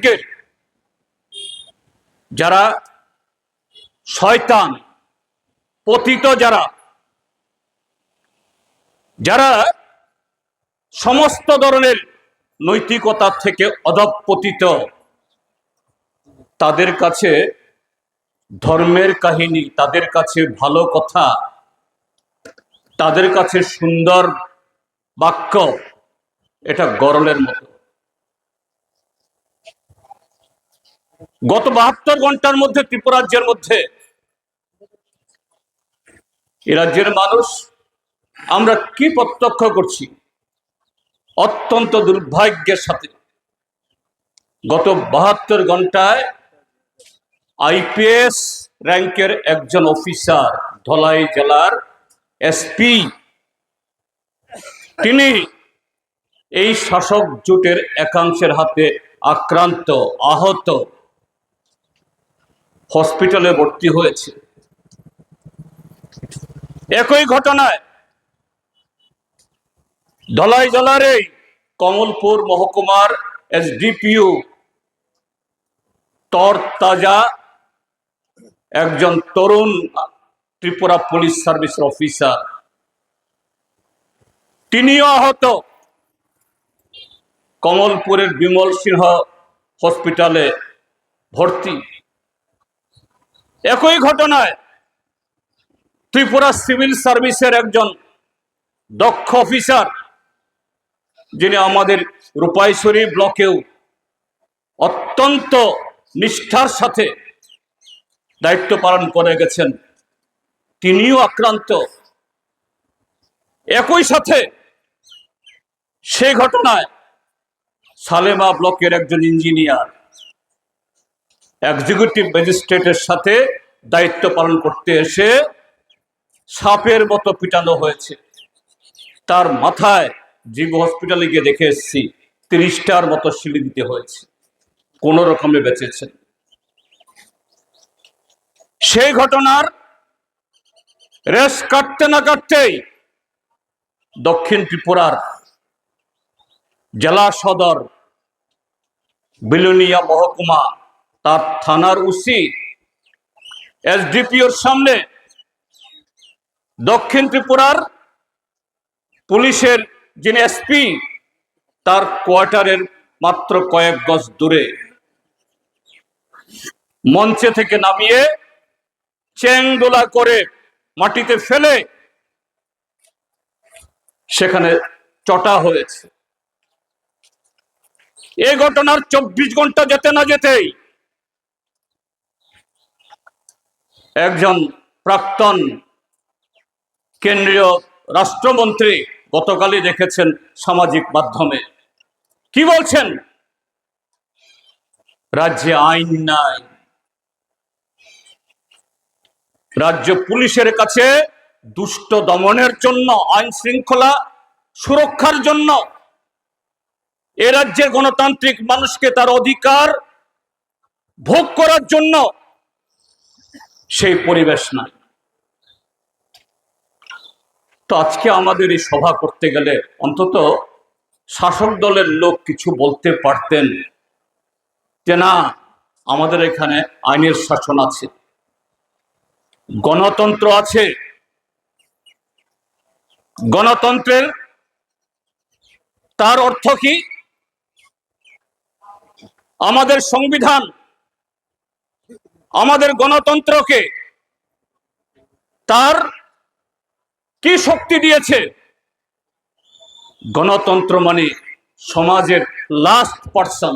দুর্ভাগ্যের যারা শয়তান, পতিত যারা যারা সমস্ত ধরনের নৈতিকতা থেকে অধপতিত, তাদের কাছে ধর্মের কাহিনী, তাদের কাছে ভালো কথা, তাদের কাছে সুন্দর বাক্য, এটা গরলের মতো। গত বাহাত্তর ঘণ্টার মধ্যে ত্রিপুরাজ্যের মধ্যে এ রাজ্যের মানুষ, আমরা কি প্রত্যক্ষ করছি? অত্যন্ত দুর্ভাগ্যের সাথে। গত বাহাত্তর ঘন্টায় আইপিএস র্যাঙ্কের একজন অফিসার ধলাই জেলার এসপি, তিনি এই শাসক জোটের একাংশের হাতে আক্রান্ত, আহত হসপিটালে ভর্তি হয়েছে। একই ঘটনায় ধলাই জেলার এই কমলপুর মহকুমার এসডিপিউ তরতাজা একজন তরুণ ত্রিপুরা পুলিশ সার্ভিসের অফিসার। তিনিও আহত। কমলপুরের বিমল সিংহ হসপিটালে ভর্তি। একই ঘটনায় ত্রিপুরা সিভিল সার্ভিসের একজন দক্ষ অফিসার, যিনি আমাদের রূপাইশ্বরী ব্লকেও অত্যন্ত নিষ্ঠার সাথে দায়িত্ব পালন করে গেছেন, তিনিও আক্রান্ত। একই সাথে সে ঘটনায় সালেমা ব্লকের একজন ইঞ্জিনিয়ার এক্সিকিউটিভ ম্যাজিস্ট্রেটের সাথে দায়িত্ব পালন করতে এসে সাপের মতো পিটানো হয়েছে। তার মাথায় জীব হসপিটালে গিয়ে দেখে এসেছি, তিরিশটার মতো সিঁড়ি দিতে হয়েছে। কোন রকমে বেঁচেছেন সেই ঘটনার রেস কাটতে না কাটতেই দক্ষিণ ত্রিপুরার জেলা সদর বিলুনিয়া মহকুমা তার থানার উসি এসডিপিওর সামনে দক্ষিণ ত্রিপুরার পুলিশের যিনি এসপি, তার কোয়ার্টারের মাত্র কয়েক গজ দূরে। মঞ্চে থেকে নামিয়ে চেংদোলা করে মাটিতে ফেলে সেখানে চটা হয়েছে। এ ঘটনার চব্বিশ ঘণ্টা যেতে না যেতেই একজন প্রাক্তন কেন্দ্রীয় রাষ্ট্রমন্ত্রী গতকালই দেখেছেন সামাজিক মাধ্যমে। কি বলছেন? রাজ্যে আইন নাই। রাজ্য পুলিশের কাছে দুষ্ট দমনের জন্য আইন শৃঙ্খলা সুরক্ষার জন্য এ রাজ্যের গণতান্ত্রিক মানুষকে তার অধিকার ভোগ করার জন্য সেই পরিবেশ নাই। তো আজকে আমাদের এই সভা করতে গেলে অন্তত শাসক দলের লোক কিছু বলতে পারতেন যে না, আমাদের এখানে আইনের শাসন আছে, গণতন্ত্র আছে, গণতন্ত্রের তার অর্থ কি? আমাদের সংবিধান আমাদের গণতন্ত্রকে তার কি শক্তি দিয়েছে? গণতন্ত্র মানে সমাজের লাস্ট পার্সন